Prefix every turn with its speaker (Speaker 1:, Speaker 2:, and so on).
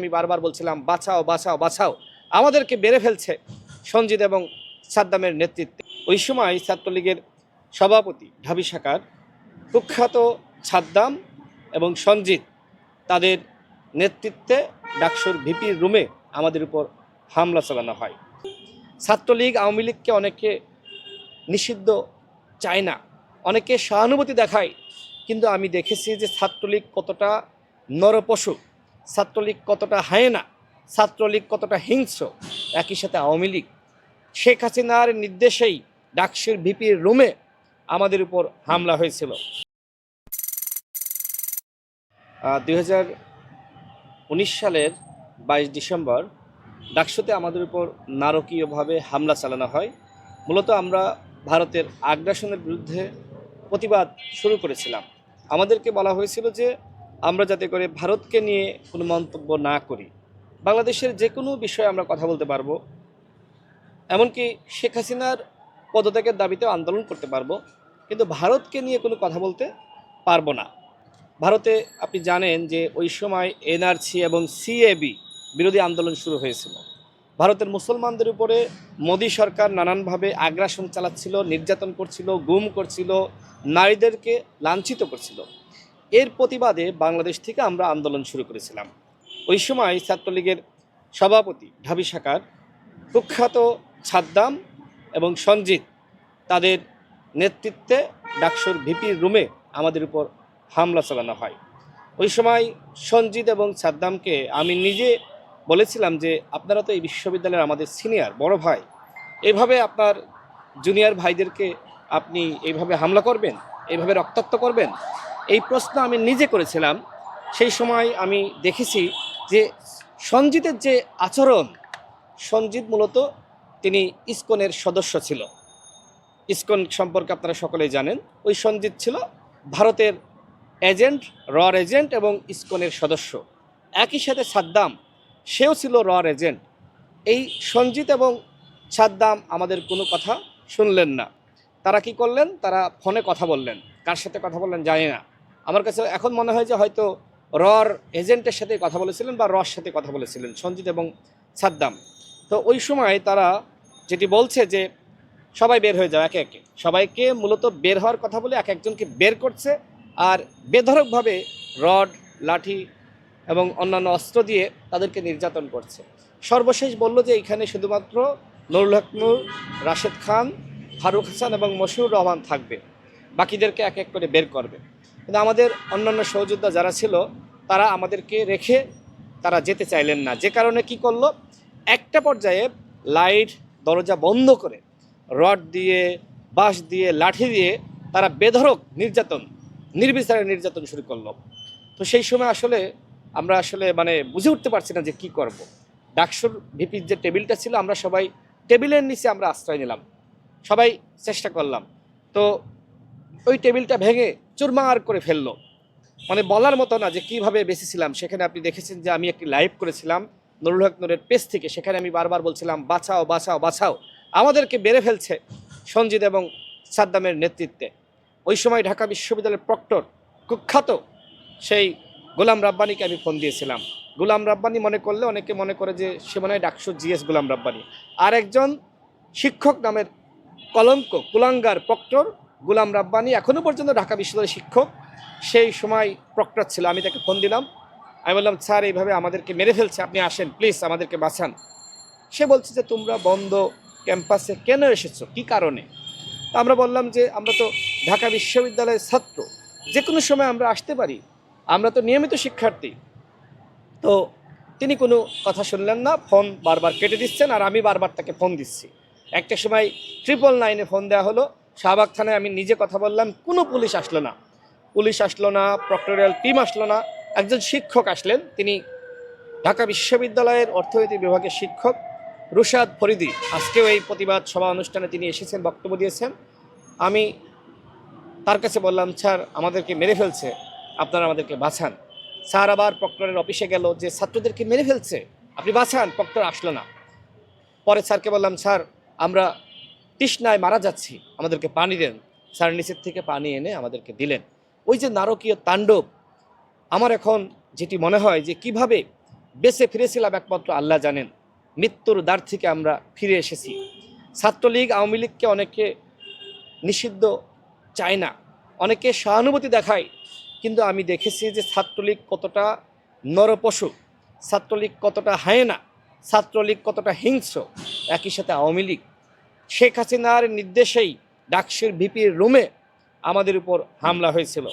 Speaker 1: আমি বারবার বলছিলাম, বাঁচাও বাঁচাও বাঁচাও। আমাদেরকে বেড়ে ফেলছে সঞ্জিত এবং সাদ্দামের নেতৃত্বে। ওই সময় ছাত্রলীগের সভাপতি ঢাবি শাখার কুখ্যাত সাদ্দাম এবং সঞ্জিত তাদের নেতৃত্বে ডাকসুর ভিপির রুমে আমাদের উপর হামলা চালানো হয়। ছাত্রলীগ আওয়ামী লীগকে অনেকে নিষিদ্ধ চায় না, অনেকে সহানুভূতি দেখায়। কিন্তু আমি দেখেছি যে ছাত্রলীগ কতটা নরপশু। ছাত্রলীগ কতটা হায়না, ছাত্রলীগ কতটা হিংস্র, একই সাথে আওয়ামী লীগ। শেখ হাসিনার নির্দেশেই ডাকসির ভিপির রুমে আমাদের উপর হামলা হয়েছিল। দুই হাজার উনিশ সালের বাইশ ডিসেম্বর ডাকসুতে আমাদের উপর নারকীয়ভাবে হামলা চালানো হয়। মূলত আমরা ভারতের আগ্রাসনের বিরুদ্ধে প্রতিবাদ শুরু করেছিলাম। আমাদেরকে বলা হয়েছিল যে আমরা যাতে করে ভারতকে নিয়ে কোনো মন্তব্য না করি। বাংলাদেশের যে কোনো বিষয়ে আমরা কথা বলতে পারব। এমনকি শেখ হাসিনার পদত্যাগের দাবিতেও আন্দোলন করতে পারব। কিন্তু ভারতকে নিয়ে কোনো কথা বলতে পারব না। ভারতে আপনি জানেন যে ওই সময় এনআরসি এবং সিএবি বিরোধী আন্দোলন শুরু হয়েছিল। ভারতের মুসলমানদের উপরে মোদী সরকার নানানভাবে আগ্রাসন চালাচ্ছিল, নির্যাতন করছিল, গুম করছিল, নারীদেরকে লাঞ্ছিত করছিল। এর প্রতিবাদে বাংলাদেশ থেকে আমরা আন্দোলন শুরু করেছিলাম। ওই সময় ছাত্রলীগের সভাপতি ঢাবি শাখার কুখ্যাত ছাদ্দাম এবং সঞ্জিত তাদের নেতৃত্বে ডাকসুর ভিপির রুমে আমাদের উপর হামলা চালানো হয়। ওই সময় সঞ্জিত এবং সাদ্দামকে আমি নিজে বলেছিলাম যে, আপনারা তো এই বিশ্ববিদ্যালয়ের আমাদের সিনিয়র, বড় ভাই। এভাবে আপনার জুনিয়র ভাইদেরকে আপনি এইভাবে হামলা করবেন? এইভাবে রক্তাক্ত করবেন? এই প্রশ্ন আমি নিজে করেছিলাম। সেই সময় আমি দেখেছি যে সঞ্জিতের যে আচরণ, সঞ্জিত মূলত তিনি ইসকনের সদস্য ছিল। ইসকন সম্পর্কে আপনারা সকলেই জানেন, ওই সঞ্জিত ছিল ভারতের এজেন্ট রর এজেন্ট এবং ইসকনের সদস্য। একই সাথে সাদ্দাম, সেও ছিল রর এজেন্ট। এই সঞ্জিত এবং সাদ্দাম আমাদের কোনো কথা শুনলেন না। তারা কি করলেন? তারা ফোনে কথা বললেন। কার সাথে কথা বললেন জানি না। আমার কাছে এখন মনে হয় যে হয়তো রর এজেন্টের সাথে কথা বলেছিলেন বা রর সাথে কথা বলেছিলেন, সঞ্জিত এবং সাদ্দাম। তো ওই সময় তারা যেটি বলছে যে সবাই বের হয়ে যাও, একে একে। সবাইকে মূলত বের হওয়ার কথা বলে এক একজনকে বের করছে আর বেধরকভাবে রড, লাঠি এবং অন্যান্য অস্ত্র দিয়ে তাদেরকে নির্যাতন করছে। সর্বশেষ বলল যে এখানে শুধুমাত্র নুরুল হক নূর, রাশেদ খান, ফারুক হাসান এবং মশিউর রহমান থাকবে। বাকিদেরকে এক এক করে বের করবে। কিন্তু আমাদের অন্যান্য সহযোদ্ধা যারা ছিল, তারা আমাদেরকে রেখে তারা যেতে চাইলেন না। যে কারণে কি করল? একটা পর্যায়ে লাইট, দরজা বন্ধ করে রড দিয়ে, বাঁশ দিয়ে, লাঠি দিয়ে তারা বেধরক নির্যাতন, নির্বিচারে নির্যাতন শুরু করল। তো সেই সময় আসলে আমরা আসলে মানে বুঝে উঠতে পারছি না যে কি করব। ডাকসুর ভিপির যে টেবিলটা ছিল, আমরা সবাই টেবিলের নিচে আমরা আশ্রয় নিলাম। সবাই চেষ্টা করলাম। তো ওই টেবিলটা ভেঙে চুরমার করে ফেলল। মানে বলার মতো না যে কীভাবে বেঁচেছিলাম সেখানে আপনি দেখেছেন যে আমি একটি লাইভ করেছিলাম, নুরুল হক নুরের পেজ থেকে। সেখানে আমি বারবার বলছিলাম, বাঁচাও বাঁচাও বাঁচাও। আমাদেরকে বেড়ে ফেলছে সঞ্জিত এবং সাদ্দামের নেতৃত্বে। ওই সময় ঢাকা বিশ্ববিদ্যালয়ের প্রক্টর কুখ্যাত সেই গোলাম রাব্বানিকে আমি ফোন দিয়েছিলাম। গোলাম রাব্বানি মনে করলে অনেকে মনে করে যে সে মনে হয় ডাকসু জিএস গোলাম রাব্বানি। আর একজন শিক্ষক নামের কলঙ্ক, কুলাঙ্গার প্রক্টর গোলাম রাব্বানি এখনও পর্যন্ত ঢাকা বিশ্ববিদ্যালয়ের শিক্ষক। সেই সময় প্রক্টর ছিল, আমি তাকে ফোন দিলাম। আমি বললাম, স্যার, এইভাবে আমাদেরকে মেরে ফেলছে, আপনি আসেন প্লিজ আমাদেরকে বাঁচান। সে বলছে যে, তোমরা বন্ধ ক্যাম্পাসে কেন এসেছ? কি কারণে? তা আমরা বললাম যে, আমরা তো ঢাকা বিশ্ববিদ্যালয়ের ছাত্র যে কোনো সময় আমরা আসতে পারি, আমরা তো নিয়মিত শিক্ষার্থী। তো তিনি কোনো কথা শুনলেন না ফোন বারবার কেটে দিচ্ছেন, আর আমি বারবার তাকে ফোন দিচ্ছি। একটা সময় ট্রিপল নাইনে ফোন দেওয়া হলো শাহবাগ থানায় আমি নিজে কথা বললাম, কোনো পুলিশ আসলো না। পুলিশ আসলো না প্রক্টোরিয়াল টিম আসলো না, একজন শিক্ষক আসলেন, তিনি ঢাকা বিশ্ববিদ্যালয়ের অর্থনীতি বিভাগের শিক্ষক রুশাদ ফরিদি। আজকেও এই প্রতিবাদ সভা অনুষ্ঠানে তিনি এসেছেন, বক্তব্য দিয়েছেন। আমি তার কাছে বললাম, স্যার, আমাদেরকে মেরে ফেলছে, আপনারা আমাদেরকে বাঁচান। স্যার আবার প্রক্টরের অফিসে গেল, যে ছাত্রদেরকে মেরে ফেলছে, আপনি বাঁচান প্রক্টর আসলো না। পরে স্যারকে বললাম, স্যার, আমরা তৃষ্ণায় মারা যাচ্ছি। আমাদেরকে পানি দেন। স্যার নিচের থেকে পানি এনে আমাদেরকে দিলেন। ওই যে নারকীয় তাণ্ডব, আমার এখন যেটি মনে হয় যে কীভাবে বেঁচে ফিরেছিলাম একমাত্র আল্লাহ জানেন। মৃত্যুর দ্বার থেকে আমরা ফিরে এসেছি। ছাত্রলীগ, আওয়ামী লীগকে অনেকে নিষিদ্ধ চায় না, অনেকে সহানুভূতি দেখায়। কিন্তু আমি দেখেছি যে ছাত্রলীগ কতটা নরপশু, ছাত্রলীগ কতটা হায়েনা, ছাত্রলীগ কতটা হিংস্র। একই সাথে আওয়ামী লীগ শেখ হাসিনার নির্দেশেই ডাকসির ভিপির রুমে আমাদের উপর হামলা হয়েছিল।